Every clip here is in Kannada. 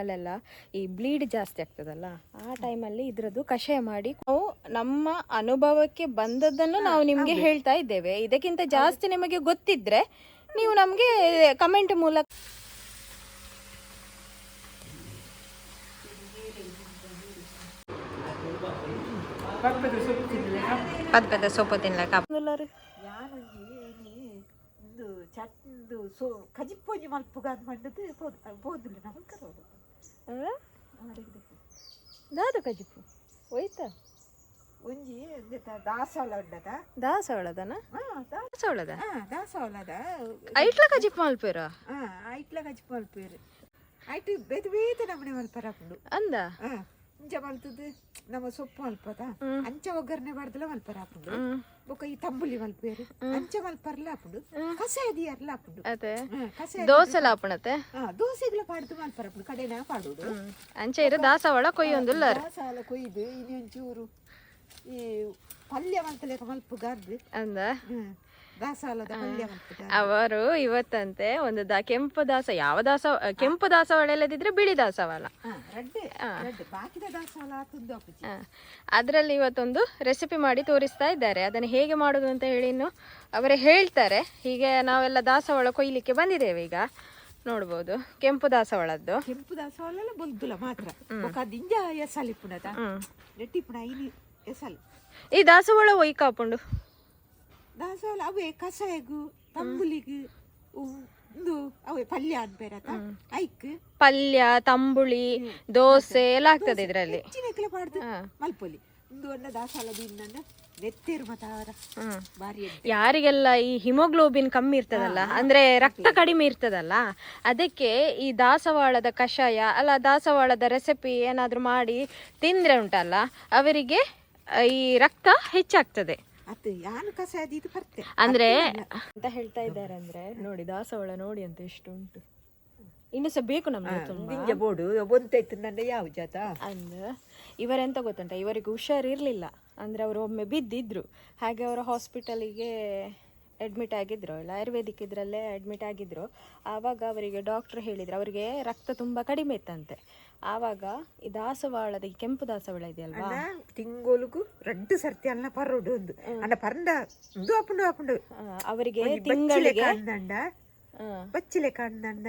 ಅಲ್ಲೆಲ್ಲ ಈ ಬ್ಲೀಡ್ ಜಾಸ್ತಿ ಆಗ್ತದಲ್ಲ ಆ ಟೈಮಲ್ಲಿ ಇದ್ರದ್ದು ಕಷಾಯ ಮಾಡಿ ನಾವು ನಮ್ಮ ಅನುಭವಕ್ಕೆ ಬಂದದ್ದನ್ನು ನಾವು ನಿಮಗೆ ಹೇಳ್ತಾ ಇದ್ದೇವೆ. ಇದಕ್ಕಿಂತ ಜಾಸ್ತಿ ನಿಮಗೆ ಗೊತ್ತಿದ್ರೆ ನೀವು ನಮಗೆ ಕಮೆಂಟ್ ಮೂಲಕ ಪದ ಸೊಪ್ಪು ತಿನ್ಲಕ್ಕ. ಚಟ್ದು ಸೊ ಕಜಿಪ್ಪೊಂಜಿ ಮಲ್ಪುಗಾದ್ ಮಂಡದು ಬೋದುಲ್ಲ ನಾವು ಕರೋದು ದಾದ ಕಜಿಪು ಹೋಯ್ತಾ? ಒಂಜಿ ದಾಸವಾಳ ಉಡ್ಡದ ದಾಸವಾಳದನ? ದಾಸವಾಳದ? ಹಾ ದಾಸವಾಳದ. ಐಟ್ಲ ಕಜಿಪ್ ಮಲ್ಪೇರ? ಹಾ ಐಟ್ಲ ಕಜಿಪ್ ಮಲ್ಪೇರು. ಐಟ್ ಬೇತೆ ಬೇತೆ ನಮ್ಮನೆ ಮಲ್ಪರ ಅಂದ? ಹಾ. ಇಂಚ ಮಲ್ತದು ನಮ್ಮ ಸೊಪ್ಪು ಮಲ್ಪದ? ಅಂಚ ಒಗ್ಗರಣೆ ಮಾಡ್ದಲ ಮಲ್ಪರಾಪುಂಡು ಹ್ಮ್. ಬೊಕ ಈ ತಂಬುಲಿ ಮಲ್ಪೇರು ಅಂಚ ಮಲ್ಪರ್ಲ ಆಪುಂಡು ಕಸಾಯ ಅರ್ಲ ಆಪುಂಡು ಅದೇ. ಹಾ ಕಸಾಯ ದೋಸೆ ಲಾಪಣತೆ ಹಾ ದೋಸೆಗಳ ಪಾಡ್ದು ಮಲ್ಪರಾಪುಂಡು ಕಡೆನ ಪಾಡುದು. ಅಂಚೆ ಇರ ದಾಸವಾಳ ಕೊಯ್ಯೊಂದುಲ್ಲರ್ ಸಾಲ ಕೊಯ್ದು ಇನ್ನೊಂಚೂರು ಈ ಪಲ್ಯ ಮಲ್ತಲೇಕ ಮಲ್ಪುಗಾರ್ದು. ಅಂದ? ಅವರು ಇವತ್ತಂತೆ ಒಂದು ದ ಕೆಂಪು ದಾಸ ಯಾವ ದಾಸ ಕೆಂಪು ದಾಸವಾಳ ಇಲ್ಲದಿದ್ರೆ ಬಿಳಿ ದಾಸವಾಳ ಅದರಲ್ಲಿ ಇವತ್ತೊಂದು ರೆಸಿಪಿ ಮಾಡಿ ತೋರಿಸ್ತಾ ಇದ್ದಾರೆ. ಅದನ್ನು ಹೇಗೆ ಮಾಡೋದು ಅಂತ ಹೇಳಿ ಇನ್ನು ಅವರೇ ಹೇಳ್ತಾರೆ. ಹೀಗೆ ನಾವೆಲ್ಲ ದಾಸವಾಳ ಕೊಯ್ಲಿಕ್ಕೆ ಬಂದಿದ್ದೇವೆ ಈಗ. ನೋಡ್ಬೋದು ಕೆಂಪು ದಾಸವಾಳದ್ದು. ಕೆಂಪು ದಾಸವಾಳ ಬುಲ್ದುಲ ಮಾತ್ರ. ಎಸಲಿ ಪುಣ ಈ ದಾಸವಾಳ ಒಯ್ಕಾಪುಂಡು. ದಾಸವಾಳ ಅವೇ ಕಸಾಯಗು ತಂಬುಲಿಗು ಒಂದು ಅವೇ ಪಲ್ಯ ಅನ್ಬೇರತ ಐಕ್. ಪಲ್ಯ ತಂಬುಳಿ ದೋಸೆ ಎಲ್ಲ ಆಗ್ತದೆ ಇದರಲ್ಲಿ. ಹೆಚ್ಚಿನ ಪಾಡ್ದು. ಮಲ್ಪೊಲಿ. ಮತಾರ. ಹ್ಮ್. ಬಾರಿ ಎಡ್ಡೆ. ಯಾರಿಗೆಲ್ಲ ಈ ಹಿಮೋಗ್ಲೋಬಿನ್ ಕಮ್ಮಿ ಇರ್ತದಲ್ಲ ಅಂದ್ರೆ ರಕ್ತ ಕಡಿಮೆ ಇರ್ತದಲ್ಲ ಅದಕ್ಕೆ ಈ ದಾಸವಾಳದ ಕಷಾಯ ಅಲ್ಲ ದಾಸವಾಳದ ರೆಸಿಪಿ ಏನಾದ್ರೂ ಮಾಡಿ ತಿಂದ್ರೆ ಉಂಟಲ್ಲ ಅವರಿಗೆ ಈ ರಕ್ತ ಹೆಚ್ಚಾಗ್ತದೆ. ಅದು ಯಾನು ಕಸಾಯದ ಇದು ಬರ್ತೆ. ಅಂದ್ರೆ ಅಂತ ಹೇಳ್ತಾ ಇದ್ದಾರೆ ಅಂದ್ರೆ ನೋಡಿ ದಾಸವಾಳ ನೋಡಿ ಅಂತ ಎಷ್ಟು ಉಂಟು ಇನ್ನು ಸಹ ಬೇಕು ನಮ್ಗೆ ತುಂಬಾ. ನಿಂಜ ಬೋಡು ಒಂತಾಯ್ತು ನನ್ನ ಯಾವ ಜಾತ? ಅಂದ್ರೆ ಇವರೆಂತ ಗೊತ್ತುಂಟ ಇವರಿಗೆ ಹುಷಾರಿರ್ಲಿಲ್ಲ ಅಂದ್ರೆ ಅವರು ಒಮ್ಮೆ ಬಿದ್ದಿದ್ರು. ಹಾಗೆ ಅವರ ಹಾಸ್ಪಿಟಲಿಗೆ ಅಡ್ಮಿಟ್ ಆಗಿದ್ರು ಇಲ್ಲ ಆಯುರ್ವೇದಿಕ್ ಇದರಲ್ಲೇ ಅಡ್ಮಿಟ್ ಆಗಿದ್ರು. ಆವಾಗ ಅವರಿಗೆ ಡಾಕ್ಟರ್ ಹೇಳಿದ್ರು ಅವರಿಗೆ ರಕ್ತ ತುಂಬ ಕಡಿಮೆ ಇತ್ತಂತೆ. ಆವಾಗ ಈ ದಾಸವಾಳದ ಈ ಕೆಂಪು ದಾಸವಾಳ ಇದೆಯಲ್ವಾ? ಅಲ್ವಾ ತಿಂಗೋಲುಗು ರಡ್ಡು ಸರ್ತಿ ಅನ್ನ ಪರೋಡು ಒಂದು. ಅನ್ನ ಪರಂಡ ಇದು ಹಾಕೊಂಡು ಹಾಕೊಂಡು ಅವರಿಗೆ ತಿಂಗಳಿಗೆ ಬಚ್ಚಿಲೆ ಕಾಣ್ದಂಡ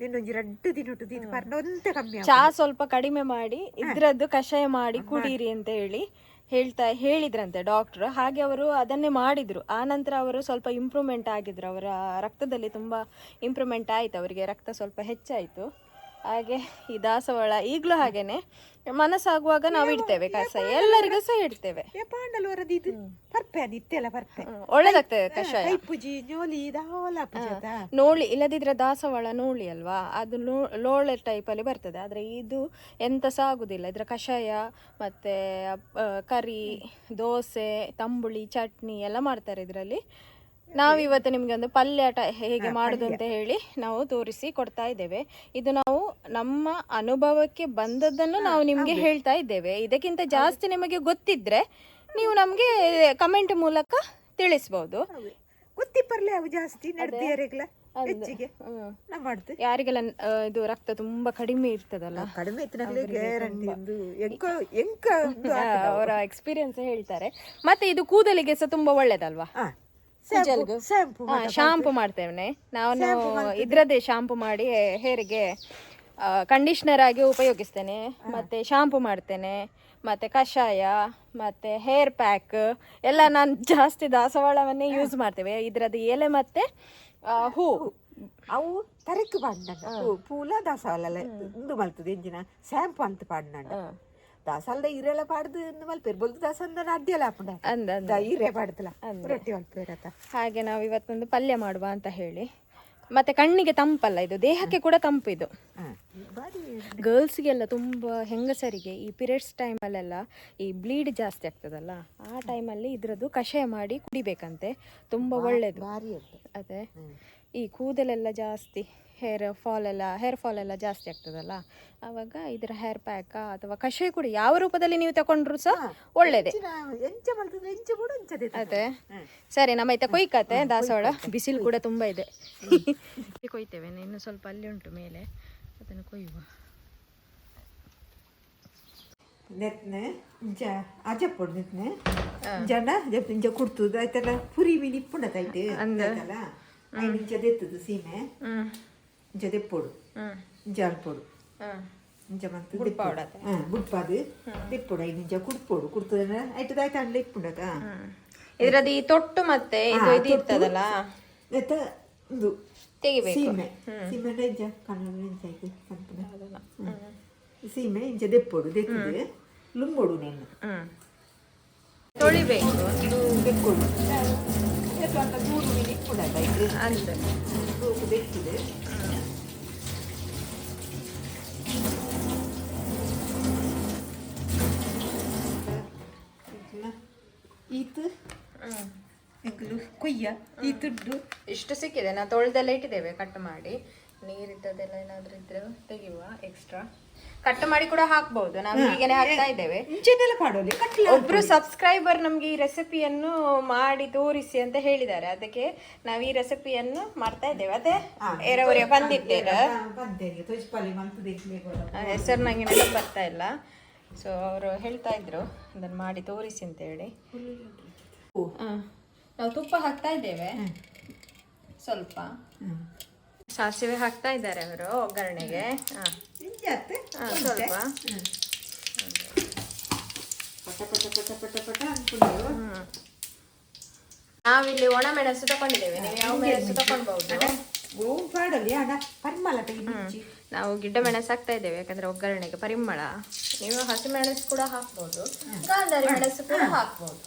ನಿನ್ನೊಂದು ರಡ್ಡು ದಿನಟು ದಿನ ಪರ್ಣ ಒಂದೇ ಕಮ್ಮಿ ಚಾ ಸ್ವಲ್ಪ ಕಡಿಮೆ ಮಾಡಿ ಇದ್ರದ್ದು ಕಷಾಯ ಮಾಡಿ ಕುಡೀರಿ ಅಂತ ಹೇಳಿ. ಹೇಳ್ತಾ ಹೇಳಿದ್ರಂತೆ ಡಾಕ್ಟರ್ ಹಾಗೆ ಅವರು ಅದನ್ನೇ ಮಾಡಿದರು. ಆ ನಂತರ ಅವರು ಸ್ವಲ್ಪ ಇಂಪ್ರೂವ್ಮೆಂಟ್ ಆಗಿದ್ರು. ಅವರ ರಕ್ತದಲ್ಲಿ ತುಂಬ ಇಂಪ್ರೂವ್ಮೆಂಟ್ ಆಯಿತು. ಅವರಿಗೆ ರಕ್ತ ಸ್ವಲ್ಪ ಹೆಚ್ಚಾಯ್ತು. ಹಾಗೆ ಈ ದಾಸವಾಳ ಈಗಲೂ ಹಾಗೇನೆ. ಮನಸ್ಸಾಗುವಾಗ ನಾವು ಇಡ್ತೇವೆ ಕಸ ಎಲ್ಲರಿಗೂ ಸಹ ಇಡ್ತೇವೆ. ಒಳ್ಳೇದಾಗ್ತದೆ ಪಾಂಡಲ್ ವರದಿ ಇದು ಪರ್ಪೆ ನಿತ್ಯಲ್ಲ ಪರ್ಪೆ. ಹ್ಮ್, ಕಷಾಯ. ಪೂಜಿ ಜೋಲಿ ನೋಳಿ ಇಲ್ಲದಿದ್ರೆ ದಾಸವಾಳ ನೋಳಿ ಅಲ್ವಾ? ಅದು ಲೋಳೆ ಲೋಳೆ ಟೈಪಲ್ಲಿ ಬರ್ತದೆ. ಆದ್ರೆ ಇದು ಎಂತ ಸಹ ಆಗುದಿಲ್ಲ. ಇದ್ರ ಕಷಾಯ ಮತ್ತೆ ಕರಿ ದೋಸೆ ತಂಬುಳಿ ಚಟ್ನಿ ಎಲ್ಲ ಮಾಡ್ತಾರೆ ಇದರಲ್ಲಿ. ನಾವಿವತ್ತು ನಿಮಗೆ ಒಂದು ಪಲ್ಯ ಟ ಹೇಗೆ ಮಾಡೋದು ಅಂತ ಹೇಳಿ ನಾವು ತೋರಿಸಿ ಕೊಡ್ತಾ ಇದ್ದೇವೆ. ಇದು ನಾವು ನಮ್ಮ ಅನುಭವಕ್ಕೆ ಬಂದದ್ದನ್ನು ನಾವು ನಿಮಗೆ ಹೇಳ್ತಾ ಇದ್ದೇವೆ. ಇದಕ್ಕಿಂತ ಜಾಸ್ತಿ ನಿಮಗೆ ಗೊತ್ತಿದ್ರೆ ನೀವು ನಮಗೆ ಕಮೆಂಟ್ ಮೂಲಕ ತಿಳಿಸಬಹುದು ಗೊತ್ತಿ ಪರ್ಲೆ ಅವು ಜಾಸ್ತಿ ನಡೆದಿಯರೆಗ್ಲ ಹೆಚ್ಚಿಗೆ. ಹ್ಮ್. ನಾ ಮಾಡ್ದೆ ಯಾರಿಗೆಲ್ಲ ಇದು ರಕ್ತ ತುಂಬಾ ಕಡಿಮೆ ಇರ್ತದಲ್ಲ? ಕಡಿಮೆ ಅವರ. ಎಕ್ಸ್ಪೀರಿಯನ್ಸ್ ಹೇಳ್ತಾರೆ. ಮತ್ತೆ ಇದು ಕೂದಲಿಗೆ ಸಹ ತುಂಬಾ ಒಳ್ಳೇದಲ್ವಾ? ಶಾಂಪು ಮಾಡ್ತೇವೆ ನಾನು ಇದ್ರದ್ದೇ ಶಾಂಪು ಮಾಡಿ ಹೇರಿಗೆ ಕಂಡೀಷ್ನರ್ ಆಗಿ ಉಪಯೋಗಿಸ್ತೇನೆ. ಮತ್ತೆ ಶಾಂಪು ಮಾಡ್ತೇನೆ. ಮತ್ತೆ ಕಷಾಯ ಮತ್ತೆ ಹೇರ್ ಪ್ಯಾಕ್ ಎಲ್ಲ ನಾನು ಜಾಸ್ತಿ ದಾಸವಾಳವನ್ನೇ ಯೂಸ್ ಮಾಡ್ತೇವೆ. ಇದ್ರದ್ದು ಎಲೆ ಮತ್ತೆ ಹೂ. ಅವು ತರಕು ಪಾಡ್ನಂಡ ಪೂಲ ದಾಸವಾಳ ಇಂದು ಮಲ್ತದೆ ಎಂಜಿನ ಶಾಂಪು ಅಂತ ಪಾಡ್ನಂಡ ದಾಸಾಲ್ದ ಇರೆಲ್ಲ ಪಾಡ್ದು ಇಂದು ಮಲ್ಪೇರು ಬೊಲ್ದು ದಾಸಂದ ಅಡ್ಡಿಯಲ್ಲ ಹಾಪುಂಡ ಅಂದ ಅಂದ. ಪಾಡ್ದಲ್ಲ ರೊಟ್ಟಿ ಹೊಲ್ಪಿರತ್ತ ಹಾಗೆ ನಾವು ಇವತ್ತೊಂದು ಪಲ್ಯ ಮಾಡುವ ಅಂತ ಹೇಳಿ. ಮತ್ತೆ ಕಣ್ಣಿಗೆ ತಂಪಲ್ಲ ಇದು ದೇಹಕ್ಕೆ ಕೂಡ ತಂಪು ಇದು. ಗರ್ಲ್ಸ್ಗೆಲ್ಲ ತುಂಬ ಹೆಂಗಸರಿಗೆ ಈ ಪೀರಿಯಡ್ಸ್ ಟೈಮಲ್ಲೆಲ್ಲ ಈ ಬ್ಲೀಡ್ ಜಾಸ್ತಿ ಆಗ್ತದಲ್ಲ ಆ ಟೈಮಲ್ಲಿ ಇದ್ರದ್ದು ಕಷಾಯ ಮಾಡಿ ಕುಡಿಬೇಕಂತೆ. ತುಂಬ ಒಳ್ಳೆಯದು ಭಾರಿ ಅದೇ. ಈ ಕೂದಲೆಲ್ಲ ಜಾಸ್ತಿ. ಹೇರ್ ಫಾಲ್ ಎಲ್ಲ ಹೇರ್ ಫಾಲ್ ಎಲ್ಲ ಜಾಸ್ತಿ ಆಗ್ತದಲ್ಲ? ಆವಾಗ ಇದರ ಹೇರ್ ಪ್ಯಾಕ ಅಥವಾ ಕಷಾಯ ಕೂಡ ಯಾವ ರೂಪದಲ್ಲಿ ನೀವು ತಗೊಂಡ್ರು ಸಹ ಒಳ್ಳೇದೇ. ಅದೇ. ಸರಿ ನಮ್ಮ ಐತೆ ಕೊಯ್ಕತ್ತೆ ದಾಸವಾಳ. ಬಿಸಿಲು ಕೂಡ ತುಂಬ ಇದೆ. ಕೊಯ್ತೇವೆ ಇನ್ನು ಸ್ವಲ್ಪ ಅಲ್ಲಿ ಉಂಟು ಮೇಲೆ. ಅದನ್ನು ಕೊಯ್ಯುವ. ನೆತ್ನೆ ಇಂಚ ಅಜಪ್ಪೊಡು ನೆತ್ನೆ. ಜನ ಇಂಚ ಕುಡ್ತುದು ಆಯ್ತಲ್ಲ ಪುರಿ ಮೀನ್ ಇಪ್ಪುಂಡತಾಯ್ತು ಐದು ಇಂಚ ದೆತ್ತದು ಸೀಮೆ. ಹ್ಮ್. ಇಂಚ ದೆಪ್ಪೊಡು ಹ್ಮ್. ಇಂಚ ಅಲ್ಪೊಡು ಹ್ಮ್ ಇಂಚ ಮಂತ್ ಬುಡ್ಪಾವಡತೆ. ಹಾಂ ಬುಡ್ಪಾದು ದೆಪ್ಪೊಡು ಐದು ಇಂಚ ಕುಡ್ಪೊಡು. ಕುಡ್ತದ ಆಯ್ತದ ಆಯ್ತು ಅಂಡ್ಲ ಇಪ್ಪುಂಡದ ಹ್ಮ್. ಇದ್ರದ್ದು ಈ ತೊಟ್ಟು ಮತ್ತೆ ಇದು ಇದು ಇರ್ತದಲ್ಲ? ಎತ್ತ ಇದು ತೆಗಿಬೇಕು. ಸೀಮೆ. ಸೀಮೆ ಇಂಚ ಆಯ್ತು ಸೀಮೆ ದೆಪ್ಪೊಡು ಲುಂಬೋಡು ನೆನ್ನು. ಹ್ಮ್. ತೊಳಿಬೇಕು. ಬೆಕ್ಕೊಡು ಇದು ಅಂತ ದೂರು ಮೀನು ಇಪ್ಪುಂಡತಾಯ್ತು ಅಂತ ತೂಕು ಬೆಕ್ಕಿದೆ ಈತು? ಕೊಯ್ಯ ಈತುಡ್ಡು ಇಷ್ಟು ಸಿಕ್ಕಿದೆ. ನಾ ತೊಳೆದೆಲ್ಲ ಇಟ್ಟಿದ್ದೇವೆ ಕಟ್ ಮಾಡಿ. ನೀರಿದ್ದದೆಲ್ಲ ಏನಾದ್ರೂ ಇದ್ರೆ ತೆಗಿಯುವ ಎಕ್ಸ್ಟ್ರಾ ಕಟ್ ಮಾಡಿ ಕೂಡ ಹಾಕ್ಬಹುದು ನಾವು ಹೀಗೆ ಹಾಕ್ತಾ ಇದ್ದೇವೆ. ಒಬ್ರು ಸಬ್ಸ್ಕ್ರೈಬರ್ ನಮ್ಗೆ ಈ ರೆಸಿಪಿಯನ್ನು ಮಾಡಿ ತೋರಿಸಿ ಅಂತ ಹೇಳಿದ್ದಾರೆ. ಅದಕ್ಕೆ ನಾವು ಈ ರೆಸಿಪಿಯನ್ನು ಮಾಡ್ತಾ ಇದ್ದೇವೆ. ಅದೇ ಏರವರೆ ಬಂದಿದ್ದೇವೆ. ಹೆಸರು ನಂಗೆ ನೆನಪು ಬರ್ತಾ ಇಲ್ಲ. ಸೊ ಅವರು ಹೇಳ್ತಾ ಇದ್ರು. ಅದನ್ನು ಮಾಡಿ ತೋರಿಸಿ ಅಂತ ಹೇಳಿ. ನಾವು ತುಪ್ಪ ಹಾಕ್ತಾ ಇದ್ದೇವೆ. ಸ್ವಲ್ಪ. ಸಾಸಿವೆ ಹಾಕ್ತಾ ಇದ್ದಾರೆ ಅವರು ಒಗ್ಗರಣೆಗೆ. ಸ್ವಲ್ಪ. ನಾವಿಲ್ಲಿ ಒಣ ಮೆಣಸು ತಕೊಂಡಿದ್ದೇವೆ. ನೀವು ಯಾವ ಮೆಣಸು ತಗೊಳ್ಬಹುದು ಗೋವು ಪಾಡಲಿ ಹಣ ಪರಿಮಳ ತೆಗಿ ನಾವು ಗಿಡ್ಡ ಮೆಣಸು ಹಾಕ್ತಾ ಇದ್ದೇವೆ ಯಾಕಂದ್ರೆ ಒಗ್ಗರಣೆಗೆ ಪರಿಮಳ. ನೀವು ಹಸಿ ಮೆಣಸು ಕೂಡ ಹಾಕ್ಬಹುದು ಗಾಂಧಾರಿ ಮೆಣಸು ಕೂಡ ಹಾಕ್ಬಹುದು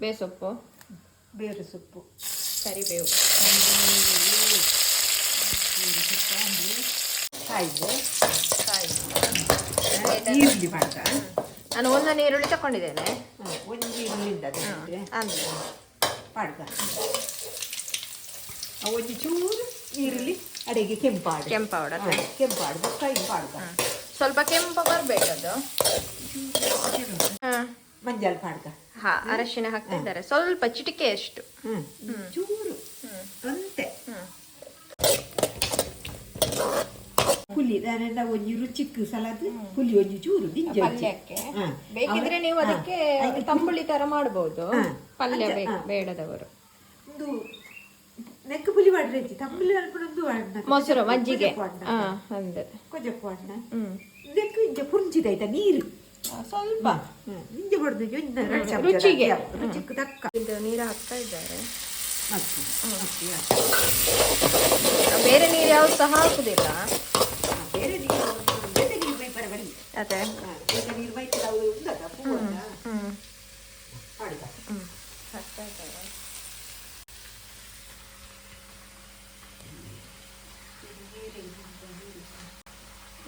ಬೇಸೊಪ್ಪು. ಬೇರು ಸೊಪ್ಪು. ಕರಿಬೇವು. ಈರುಳ್ಳಿ ಮಾಡ್ದ ನಾನು ಒಂದೊಂದು ಈರುಳ್ಳಿ ತಕೊಂಡಿದ್ದೇನೆ ಒಂದು ಈರುಳ್ಳಿ ಅಂದ್ರೆ. ಪಾಡ್ದ ಒಂದು ಚೂರು ಈರುಳ್ಳಿ ಅಡಿಗೆ ಕೆಂಪಾಡು. ಕೆಂಪಾಡು ಪೌಡರ್ ಕೆಂಪಾಡು ಕೈ ಪಾಡ್ಕ. ಸ್ವಲ್ಪ ಕೆಂಪು ಬರ್ಬೇಕದು ಹಾ. ಮಂಜಲ್ ಪಾಡ್ದ ಹಾ ಅರಶಿನ ಹಾಕ್ತಿದ್ದಾರೆ ಸ್ವಲ್ಪ ಚಿಟಿಕೆ ಅಷ್ಟು. ಚೂರು ಅಂತೆ ಹುಲಿ ನಾನೆಲ್ಲ ಒಂಜಿ ರುಚಿಕ್ ಸಲಾದ್ ಹುಲಿ ಒಂಜಿ ಚೂರು ದಿಂಜ ಪಲ್ಯಕ್ಕೆ. ಬೇಕಿದ್ರೆ ನೀವು ಅದಕ್ಕೆ ತಂಬುಳಿ ತರ ಮಾಡಬಹುದು ಪಲ್ಯ ಬೇಡದವರು. ಒಂದು ನೆಕ್ಕ ಪುಲಿ ಮಾಡ್ರೆ ತಂಬುಲಿ ಅನ್ಕೊಂಡು ಅಣ್ಣ ಮೊಸರು ಮಜ್ಜಿಗೆ ಕೊಜಪ್ಪು ಅಣ್ಣ ಹ್ಮ್. ನೆಕ್ ಇಂಜ ಪುಂಚಿದಾಯ್ತ ನೀರು. ಸ್ವಲ್ಪ. ಇಂಜ ಹೊಡೆದು ರುಚಿಗೆ. ರುಚಿಗೆ ತಕ್ಕ ಇದು ನೀರು ಹಾಕ್ತಾ ಇದ್ದಾರೆ. ಬೇರೆ ನೀರು ಯಾವ್ದು ಸಹ ಹಾಕುದಿಲ್ಲ. ಬೇರೆ ನೀರು ಅದೇ. ನೀರು ಬೈ ನಾವು ಉಂಡದ ಪೂವನ್ನ ಹ್ಮ್ ಪಾಡ್ದ ಹ್ಮ್. ಹಾಕ್ತಾ ಇದ್ದಾರೆ.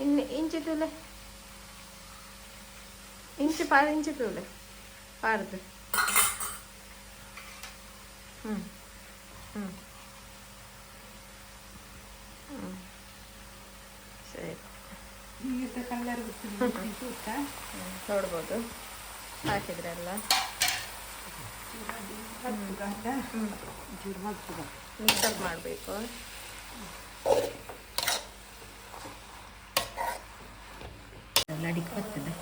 ಇನ್ನು ಇಂಚಿ ತೂಲೆ ಪಾರ್ದು ಹ್ಮ್ ಹ್ಮ್ ಹ್ಮ್ ಸರಿ ನೋಡ್ಬೋದು ಹಾಕಿದ್ರಲ್ಲ ಹತ್ತು ಗಂಟ ಚೂರು ಮಗ್ತದ ಮಿಕ್ಸ್ ಅಪ್ ಮಾಡಬೇಕು ಅಡಿಗೆ ಬರ್ತದೆ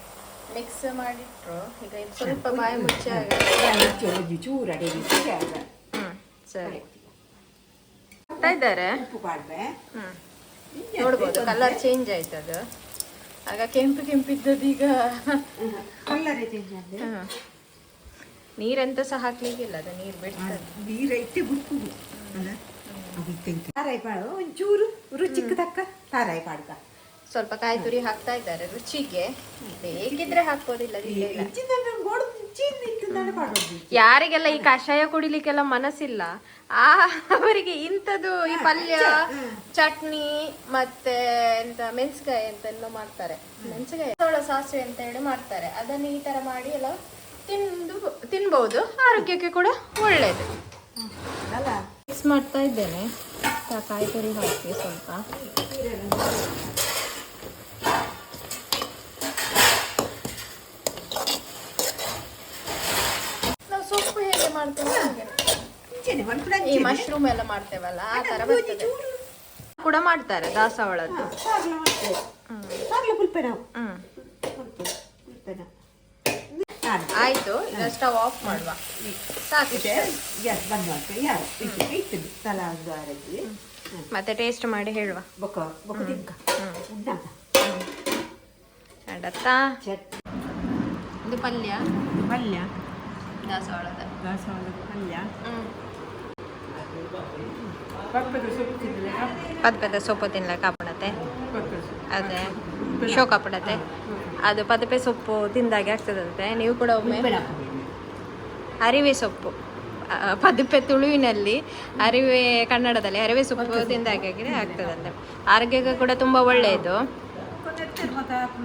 ಮಿಕ್ಸ್ ಮಾಡಿಟ್ರು. ಈಗ ಇದು ಸ್ವಲ್ಪ ಬಾಯಿ ಮುಚ್ಚಿ ಆಗುತ್ತೆ ಚೂರು ಅಡಿಗೆ ಹ್ಮ್ ಸರಿ. ಹಾಕ್ತಾ ಇದ್ದಾರೆ. ನೋಡ್ಬೋದು ಕಲರ್ ಚೇಂಜ್ ಆಯ್ತು ಅದು. ಆಗ ಕೆಂಪು ಕೆಂಪಿದ್ದದ್ದು ಈಗ. ನೀರೆಂತ ಸಹ ಹಾಕ್ಲಿಕ್ಕಿಲ್ಲ ಅದು ನೀರು ಬಿಡ್ತದೆ. ನೀರ ಇಟ್ಟೆ ಬುಕ್ಕುದು ತಾರಾಯಿ ಪಾಡು ಒಂಚೂರು ರುಚಿಗೆ ತಕ್ಕ ತಾರಾಯಿ ಪಾಡ್ಕ. ಸ್ವಲ್ಪ ಕಾಯಿ ತುರಿ ಹಾಕ್ತಾ ಇದ್ದಾರೆ ರುಚಿಗೆ. ಬೇಕಿದ್ರೆ ಹಾಕೋದಿಲ್ಲ ಯಾರಿಗೆಲ್ಲ ಈ ಕಷಾಯ ಕುಡಿಲಿಕ್ಕೆಲ್ಲ ಮನಸ್ಸಿಲ್ಲ ಆ ಅವರಿಗೆ ಇಂಥದ್ದು ಈ ಪಲ್ಯ ಚಟ್ನಿ ಮತ್ತೆ ಎಂತ ಅಂತ ಎಲ್ಲ ಮಾಡ್ತಾರೆ. ಮೆಣಸಿಕಾಯಿ ಸೋಳ ಸಾಸಿವೆ ಅಂತ ಹೇಳಿ ಮಾಡ್ತಾರೆ. ಅದನ್ನ ಈ ತರ ಮಾಡಿ ಎಲ್ಲ ತಿಂದು ತಿನ್ಬಹುದು ಆರೋಗ್ಯಕ್ಕೆ ಕೂಡ ಒಳ್ಳೇದು. ಅಲ್ಲ. ಮಿಕ್ಸ್ ಮಾಡ್ತಾ ಇದ್ದೇನೆ. ಕಾಯಿ ತುರಿ ಹಾಕಿ ಸ್ವಲ್ಪ ನಾವು ಸೊಪ್ಪು ಹೇಗೆ ಮಾಡ್ತೇವೆ ಈ ಮಶ್ರೂಮ್ ಎಲ್ಲ ಮಾಡ್ತೇವಲ್ಲ ಆ ತರ ಬರ್ತದೆ. ಕೂಡ ಮಾಡ್ತಾರೆ ದಾಸವಾಳದ್ದು ಆಯ್ತು ಈಗ ಸ್ಟವ್ ಆಫ್ ಮಾಡುವ. ಸಾಕಿದೆ ಮತ್ತೆ ಟೇಸ್ಟ್ ಮಾಡಿ ಹೇಳುವ. ಇದು ಪಲ್ಯ? ಪಲ್ಯ. ದಾಸವಾಳದ ದಾಸವಾಳದ ಪಲ್ಯ ಹ್ಮ್ ಪಪ್ಪದ ಸೊಪ್ಪು ತಿಂದ್ರೆ ಪದ ಪದ ಸೊಪ್ಪು ತಿನ್ಲಕ್ಕೆ ಸೊಪ್ಪು ಅದೇ ಶೋಕ ಪಡತೆ ಅದು ಪದಪೆ ಸೊಪ್ಪು ತಿಂದಾಗೆ ಆಗ್ತದಂತೆ ನೀವು ಕೂಡ ಒಮ್ಮೆ ಅರಿವೆ ಸೊಪ್ಪು ಪದಪೆ ತುಳುವಿನಲ್ಲಿ ಅರಿವೆ ಕನ್ನಡದಲ್ಲಿ ಅರಿವೆ ಸೊಪ್ಪು ತಿಂದಾಗೆ ಆಗ್ತದಂತೆ ಆರೋಗ್ಯಕ್ಕೆ ಕೂಡ ತುಂಬ ಒಳ್ಳೆಯದು.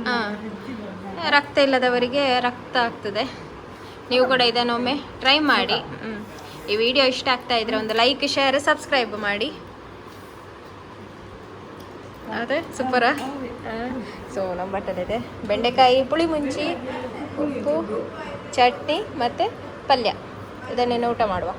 ಹಾ. ರಕ್ತ ಇಲ್ಲದವರಿಗೆ ರಕ್ತ ಆಗ್ತದೆ. ನೀವು ಕೂಡ ಇದನ್ನೊಮ್ಮೆ ಟ್ರೈ ಮಾಡಿ. ಈ ವಿಡಿಯೋ ಇಷ್ಟ ಆಗ್ತಾ ಇದ್ರೆ ಒಂದು ಲೈಕ್ ಶೇರ್ ಸಬ್ಸ್ಕ್ರೈಬ್ ಮಾಡಿ. ಅದೇ ಸೂಪರ ಸೊ ನಮ್ಮ ಬಟ್ಟಲಿದೆ ಬೆಂಡೆಕಾಯಿ, ಪುಳಿ ಮುಂಚಿ, ಉಪ್ಪು, ಚಟ್ನಿ ಮತ್ತು ಪಲ್ಯ. ಇದನ್ನೇನು ಊಟ ಮಾಡುವ?